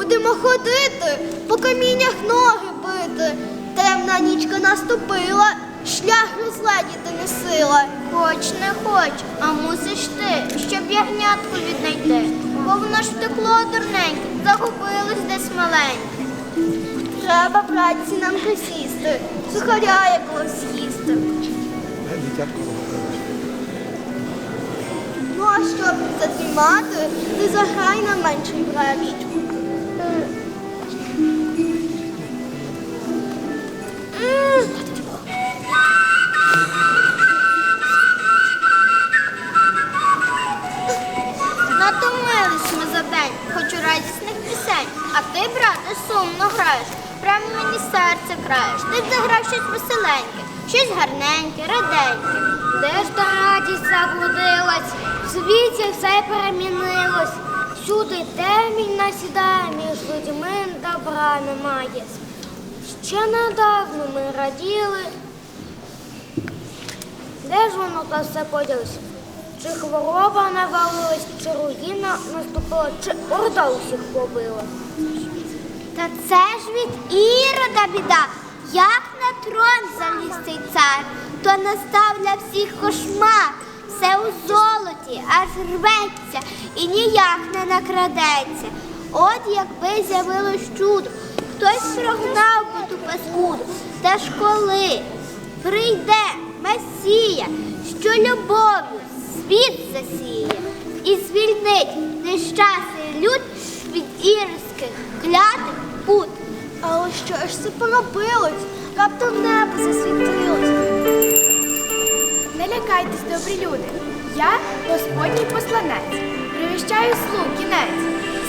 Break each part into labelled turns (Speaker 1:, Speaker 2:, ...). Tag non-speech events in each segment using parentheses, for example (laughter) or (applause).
Speaker 1: Будемо ходити, по каміннях ноги бити. Темна нічка наступила, шлях розладіти не сила.
Speaker 2: Хоч не хоч, а мусиш ти, щоб ягнятку віднайти. Бо воно ж втекло дурненьке, загубилось десь маленьке.
Speaker 1: Треба братці нам присісти, сухаря якогось їсти. Ну а щоб затрімати, ти заграй на менший бравіч.
Speaker 2: Натомились ми за день, хочу радісних пісень, а ти, брате, сумно граєш. Прямо мені серце краєш. Ти заграв щось веселеньке, щось гарненьке, раденьке. Де ж та радість заблудилась? В світі все перемінилось. Всюди темінь насідає, між людьми добра немає. Ще недавно ми раділи. Де ж воно та все поділось? Чи хвороба навалилась, чи руїна наступила, чи орда усіх побила? Та це ж від ірода біда. Як на трон заліз цей цар, то настав для всіх кошмар. Все у золоті, аж рветься і ніяк не накрадеться. От якби з'явилось чудо, хтось прогнав би ту паскуду. Та ж коли прийде Месія, що любов'ю світ засіє і звільнить нещасний люд від ірських клятих пут.
Speaker 1: Але що ж це поробилось? Раптом небо засвітилось.
Speaker 3: Не лякайтесь, добрі люди. Я Господній посланець. Привіщаю слуг кінець.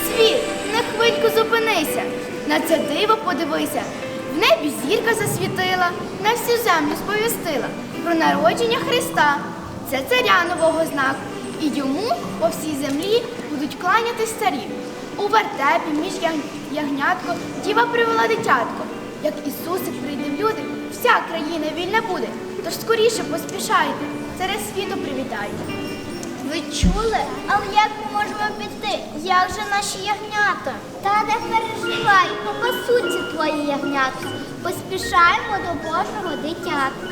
Speaker 3: Світ, на хвильку зупинися. На це диво подивися. В небі зірка засвітила, на всю землю сповістила про народження Христа. Це царя нового знак. І йому по всій землі будуть кланяти старі. У вертепі між ягнятко діва привела дитятко. Як Ісусик прийде в люди, вся країна вільна буде. Тож скоріше поспішайте, царя світу привітайте.
Speaker 2: Ви чули? Але як ми можемо піти? Як же наші ягнята? Та не переживай, попасуться твої ягнята. Поспішаємо до Божого дитятка.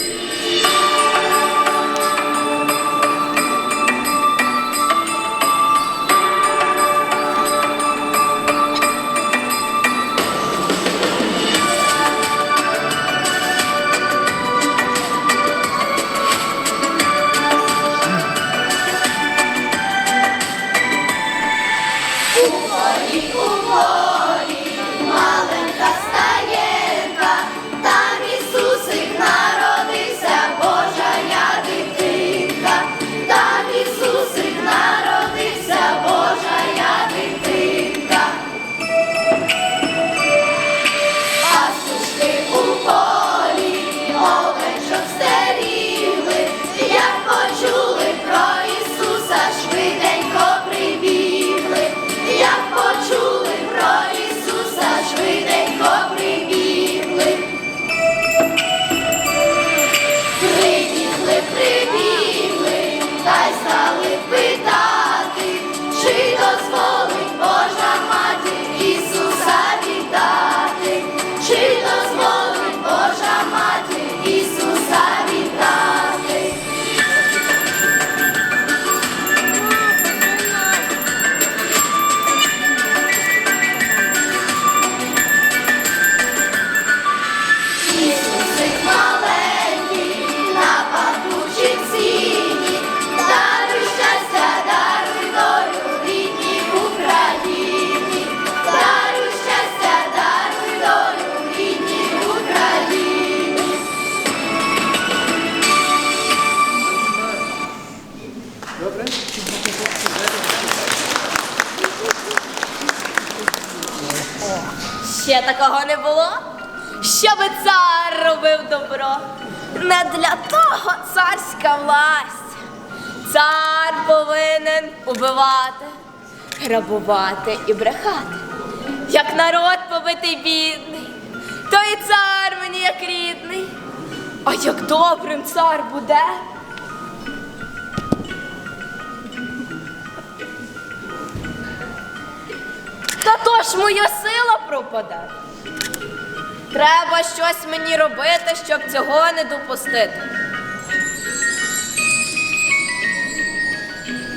Speaker 4: Yeah. такого не було, щоби цар робив добро. Не для того царська власть. Цар повинен убивати, грабувати і брехати. Як народ побитий бідний, то і цар мені як рідний. А як добрим цар буде. Та то ж моя сила пропаде. Треба щось мені робити, щоб цього не допустити.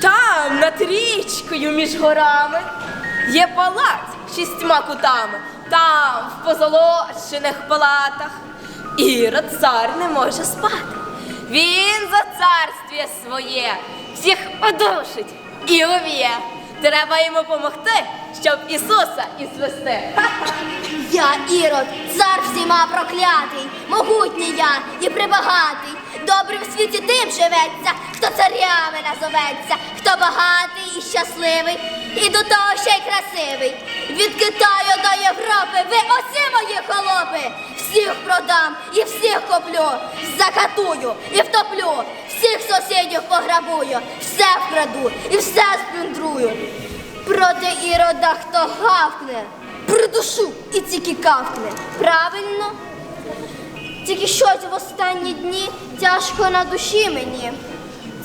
Speaker 4: Там, над річкою між горами, є палац шістьма кутами. Там, в позолочених палатах, Ірод цар не може спати. Він за царствіє своє всіх одушить і увіє. Треба йому помогти, щоб Ісуса ізвести. Ха-ха.
Speaker 5: Я Ірод, цар всіма проклятий, могутній я і прибагатий. Добрим в світі тим живеться, хто царями назоветься, хто багатий і щасливий, і до того ще й красивий. Від Китаю до Європи, ви оці мої холопи, всіх продам і всіх коплю, закатую і втоплю, всіх сусідів пограбую, все вкраду і все сплюндрую. Проти ірода хто гавкне, придушу і тільки кавкне. Правильно? Тільки щось в останні дні тяжко на душі мені.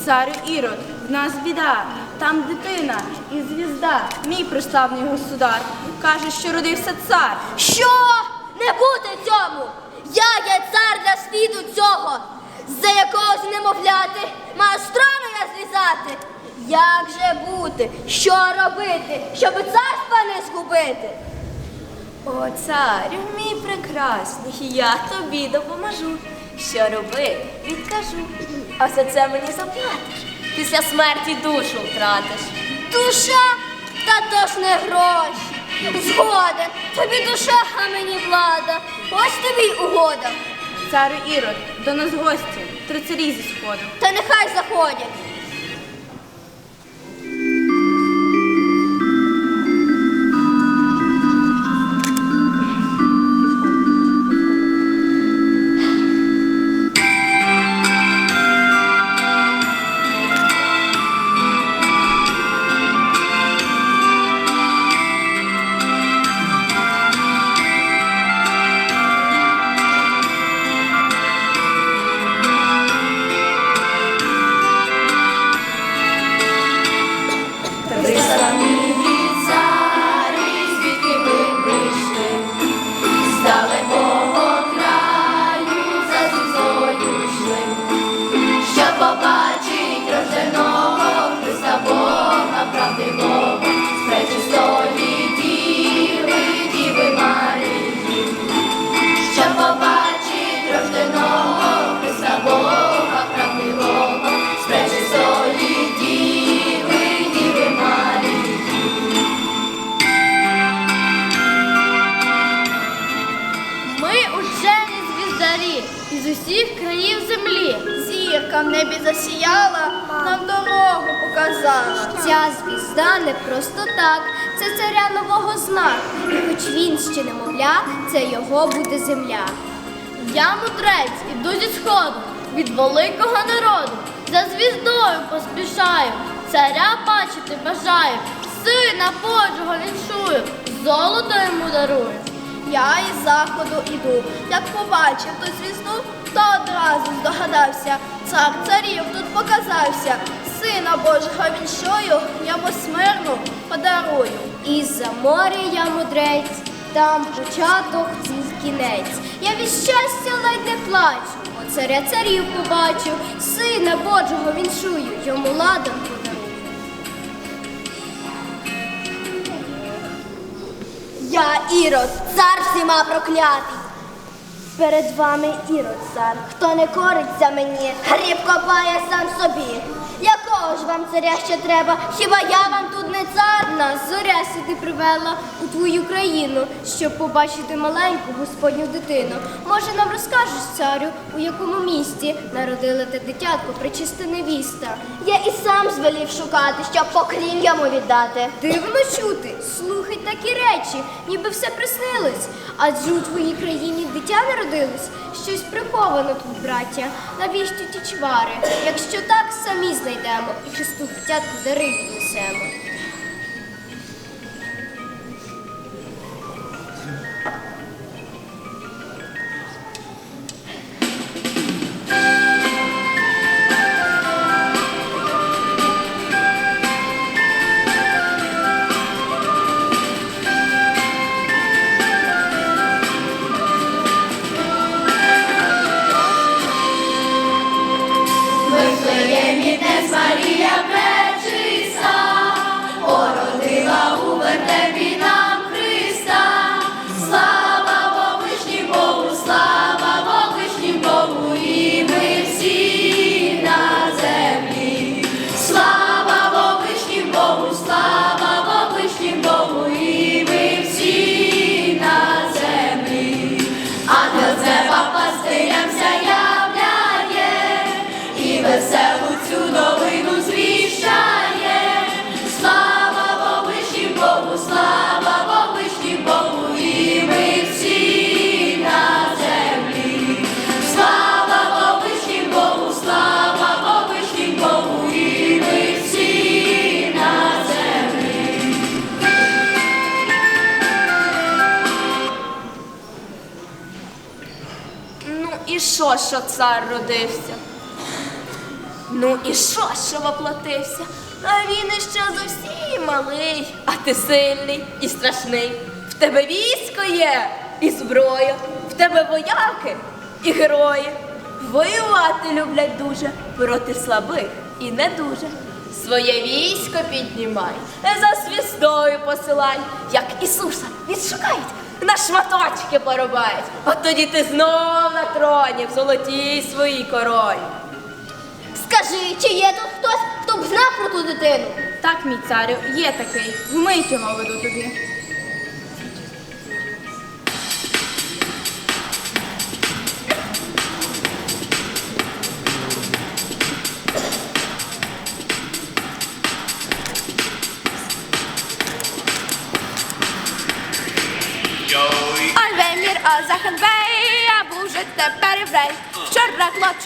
Speaker 3: Царю Ірод, в нас біда, там дитина і звізда, мій прославний государ. Каже, що родився цар.
Speaker 5: Що? Не бути цьому! Я є цар для світу цього, за якогось немовляти маю страну я злізати. Як же бути? Що робити, щоб царства не згубити?
Speaker 4: О, царю мій прекрасний, я тобі допоможу. Що робити, відкажу. А за це мені заплатиш. Після смерті душу втратиш.
Speaker 5: Душа? Та то ж не гроші. Згоден, тобі душа, а мені влада. Ось тобі й угода.
Speaker 3: Царю Ірод, до нас гості, три царі зі сходу.
Speaker 5: Та нехай заходять.
Speaker 1: Зірка в небі засіяла, нам дорогу показала.
Speaker 2: Ця звізда не просто так, це царя нового знак. І хоч він ще немовля, це його буде земля.
Speaker 3: Я мудрець, іду зі сходу від великого народу. За звіздою поспішаю, царя бачити бажаю, сина Божого віншую, золото йому дарую.
Speaker 1: Я із заходу іду. Як побачив ту звізду, то одразу здогадався. Цар царів тут показався. Сина Божого віншую, йому смирну подарую.
Speaker 2: Із-за моря я мудрець, там початок цій кінець. Я від щастя ледь не плачу, бо царя царів побачу, сина Божого віншую, йому ладом подарую.
Speaker 5: Я Ірод, цар всіма проклятий. Перед вами Ірод, цар. Хто не кориться мені, гріб копає сам собі. Якого ж вам царя ще треба? Хіба я вам тут не цар?
Speaker 2: Нас зоря сюди привела у твою країну, щоб побачити маленьку господню дитину. Може, нам розкажеш, царю, у якому місті народила те дитятко причиста невіста?
Speaker 5: Я і сам звелів шукати, щоб поклін йому віддати.
Speaker 2: Дивно чути, слухай такі речі, ніби все приснилось. Адже у твоїй країні дитя народилось, щось приховано тут, браття. Навіщо ті чвари? Якщо так, самі знайдемо і чисту дитятку дари віднесемо.
Speaker 4: Що, що цар родився? Ну і що, що воплотився? А він іще зовсім малий, а ти сильний і страшний. В тебе військо є і зброя, в тебе вояки і герої. Воювати люблять дуже проти слабих і не дуже. Своє військо піднімай, за свістою посилай, як Ісуса відшукають, на шматочки порубають. От тоді ти знов на троні в золотій своїй короні.
Speaker 5: Скажи, чи є тут хтось, хто б знав про ту дитину?
Speaker 3: Так, мій царю, є такий. Вмить його веду тобі.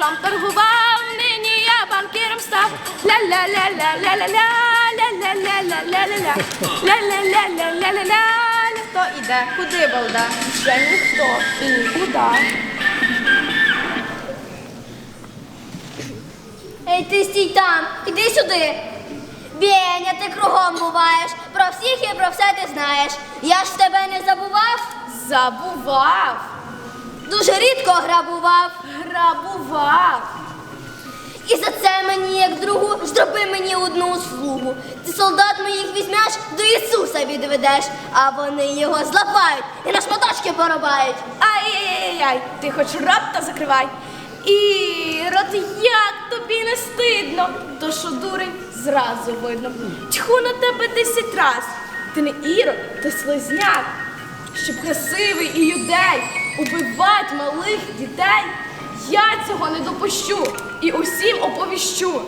Speaker 3: Вчора торгував, нині я банкіром став. Ля-ля-ля-ля-ля-ля-ля, ля-ля-ля-ля-ля-ля-ля, ля-ля-ля-ля-ля-ля-ля. Хто іде, куди балда? Вже ніхто і нікуди.
Speaker 5: Ей, ти стій там, іди сюди. Беня, ти кругом буваєш, про всіх і про все ти знаєш. Я ж тебе не забував,
Speaker 3: Забував,
Speaker 5: дуже рідко грабував.
Speaker 3: грабував.
Speaker 5: І за це мені, як другу, зроби мені одну услугу. Ти солдат моїх візьмеш, до Ісуса відведеш, а вони його злапають і на шматочки порубають.
Speaker 3: Ай-яй-яй, ти хоч рот та закривай. Ірод, як тобі не стидно, то що дурень зразу видно. Тьху на тебе десять раз. Ти не ірод, ти слизняк, щоб красивий і юдей убивать малих дітей. Я цього не допущу і усім оповіщу.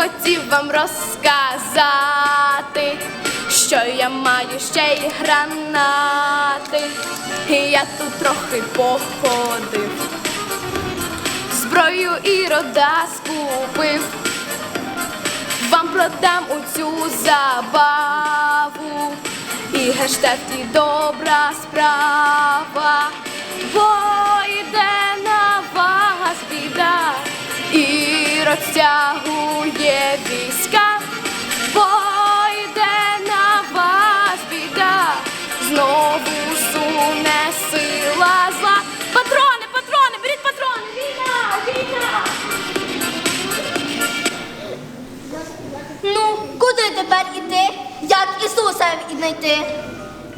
Speaker 3: Хотів вам розказати, що я маю ще й гранати. І я тут трохи походив, зброю і рода скупив. Вам продам у цю забаву і гештефті добра справа, бо йде розтягує війська, бо на вас біда, знову суне сила зла. Патрони, патрони, беріть патрони! Війна, війна!
Speaker 5: Ну, куди тепер іти? Як Ісуса віднайти?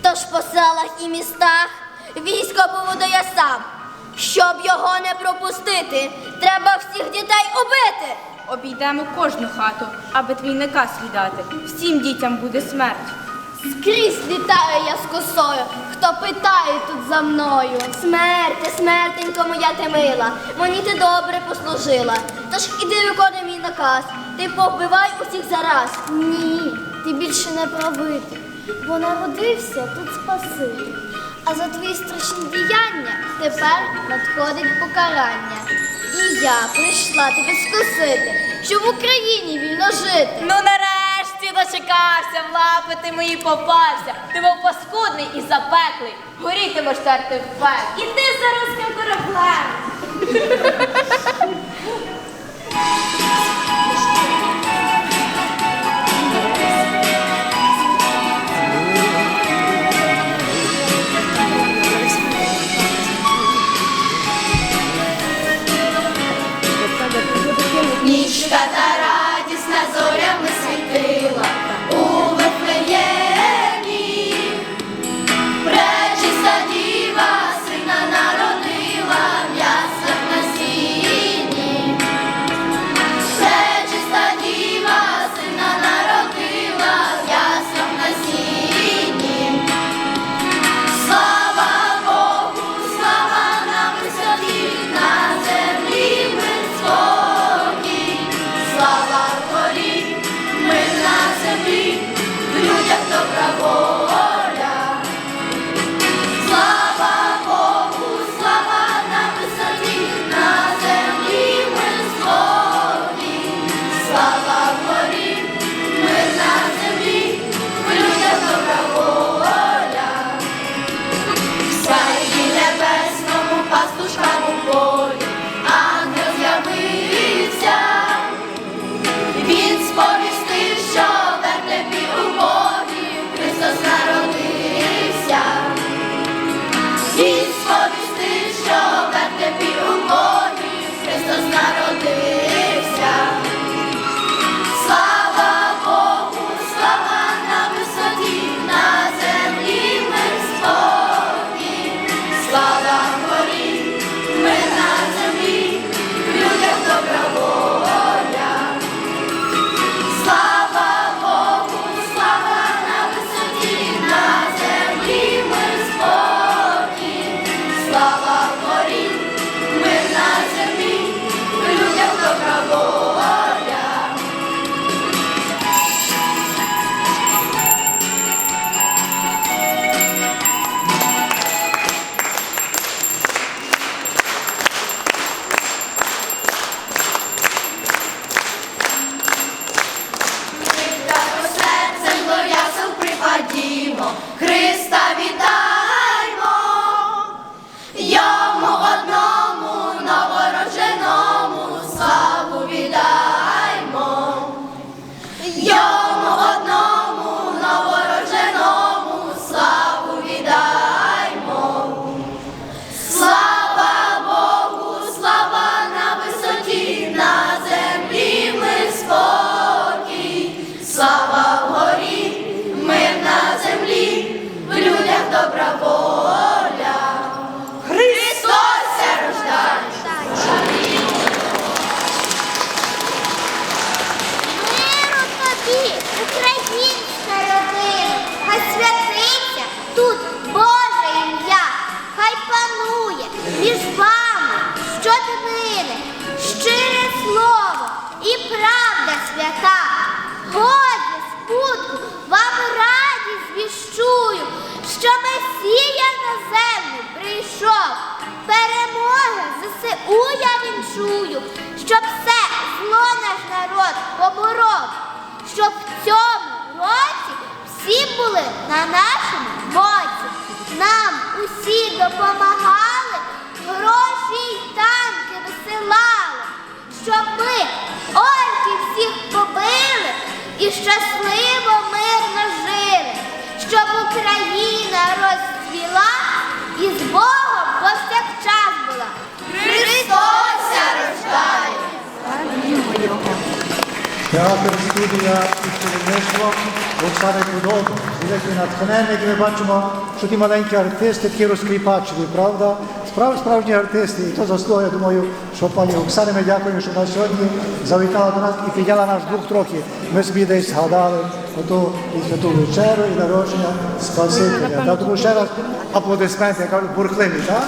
Speaker 5: Тож по селах і містах військо поведу я сам. Щоб його не пропустити, треба всіх дітей убити.
Speaker 3: Обійдемо кожну хату, аби твій наказ віддати. Всім дітям буде смерть.
Speaker 1: Скрізь літаю я з косою, хто питає тут за мною.
Speaker 5: Смерти, смертенько моя ти мила, мені ти добре послужила. Тож іди виконуй мій наказ, ти повбивай усіх зараз.
Speaker 1: Ні, ти більше не правитель, бо народився тут спаситель. А
Speaker 4: за твої страшні діяння тепер надходить покарання. І я прийшла тебе скосити, щоб в Україні вільно жити.
Speaker 5: Ну нарешті дочекався, в лапи ти мої попався. Ти був паскудний і запеклий. Горітимеш терти в пек.
Speaker 2: Іди за русським кораблем. (laughs)
Speaker 4: Нічка
Speaker 2: були на нашому боці. Нам усі допомагали, гроші й танки висилали, щоб ми орків всіх побили і щасливо мирно жили, щоб Україна розцвіла і з Богом повсякчас була.
Speaker 4: Христос рождає.
Speaker 6: Театр, студія і керівництво Оксани Кудов. Великий натхненник. Ми бачимо, що ті маленькі артисти такі розкріпачливі, правда? Справ, справжні артисти. І то заслуга, я думаю, що пані Оксані ми дякуємо, що вона сьогодні завітала до нас і підняла наш дух трохи. Ми собі десь згадали оту і святу вечеру, і народження Спасителя. Тому ще раз аплодисменти, я кажу, бурхливі, так?